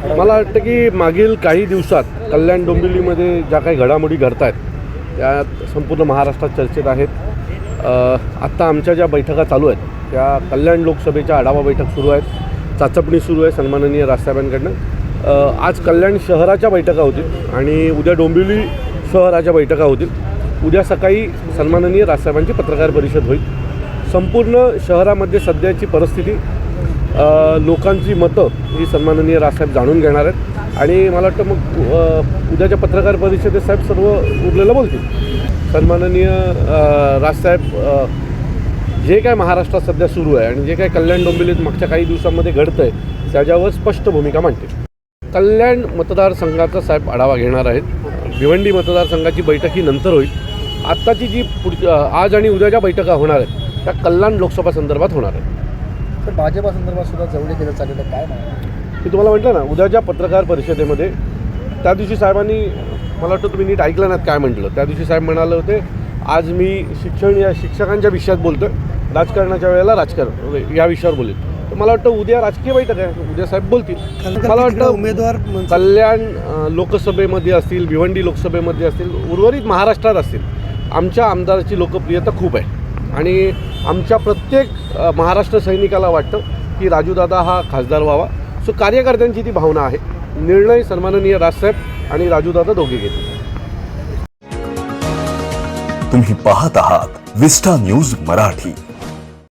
मला वाटतं की मागील काही दिवसात कल्याण डोंबिवलीमध्ये ज्या काही घडामोडी घडत आहेत त्या संपूर्ण महाराष्ट्रात चर्चेत आहेत. आत्ता आमच्या ज्या बैठका चालू आहेत त्या कल्याण लोकसभेच्या आढावा बैठक सुरू आहेत. चाचपणी सुरू आहे सन्माननीय राजसाहेबांकडनं. आज कल्याण शहराच्या बैठका होतील आणि उद्या डोंबिवली शहराच्या बैठका होतील. उद्या सकाळी सन्माननीय राजसाहेबांची पत्रकार परिषद होईल. संपूर्ण शहरामध्ये सध्याची परिस्थिती लोकांची मतं ही सन्माननीय राजसाहेब जाणून घेणार आहेत. आणि मला वाटतं मग उद्याच्या पत्रकार परिषदेत साहेब सर्व उरलेलं बोलतील. सन्माननीय राजसाहेब जे काय महाराष्ट्रात सध्या सुरू आहे आणि जे काय कल्याण डोंबिवलीत मागच्या काही दिवसांमध्ये घडतं आहे त्याच्यावर स्पष्ट भूमिका मांडते कल्याण मतदारसंघाचा साहेब आढावा घेणार आहेत. भिवंडी मतदारसंघाची बैठक ही नंतर होईल. आत्ताची जी पुढची आज आणि उद्या ज्या बैठका होणार आहेत त्या कल्याण लोकसभा संदर्भात होणार आहेत. तर भाजपा संदर्भात सुद्धा जवळ केलं चाललेलं काय नाही. मी तुम्हाला म्हटलं ना उद्याच्या पत्रकार परिषदेमध्ये त्या दिवशी साहेबांनी मला वाटतं तुम्ही नीट ऐकलं नात काय म्हटलं. त्या दिवशी साहेब म्हणाले होते आज मी शिक्षण या शिक्षकांच्या विषयात बोलतोय. राजकारणाच्या वेळेला राजकारण. या विषयावर बोलेल. तर मला वाटतं उद्या राजकीय बैठक आहे. उद्या साहेब बोलतील. मला वाटतं उमेदवार कल्याण अ, लोकसभेमध्ये असतील भिवंडी लोकसभेमध्ये असतील उर्वरित महाराष्ट्रात असतील आमच्या आमदाराची लोकप्रियता खूप आहे. आणि आमच्या प्रत्येक महाराष्ट्र सैनिकाला वाटतं की राजूदादा हा खासदार व्हावा. सो कार्यकर्त्यांची ती भावना आहे. निर्णय सन्माननीय राजसाहेब आणि राजूदादा दोघे घेतील. तुम्ही पाहत आहात विस्टा न्यूज मराठी.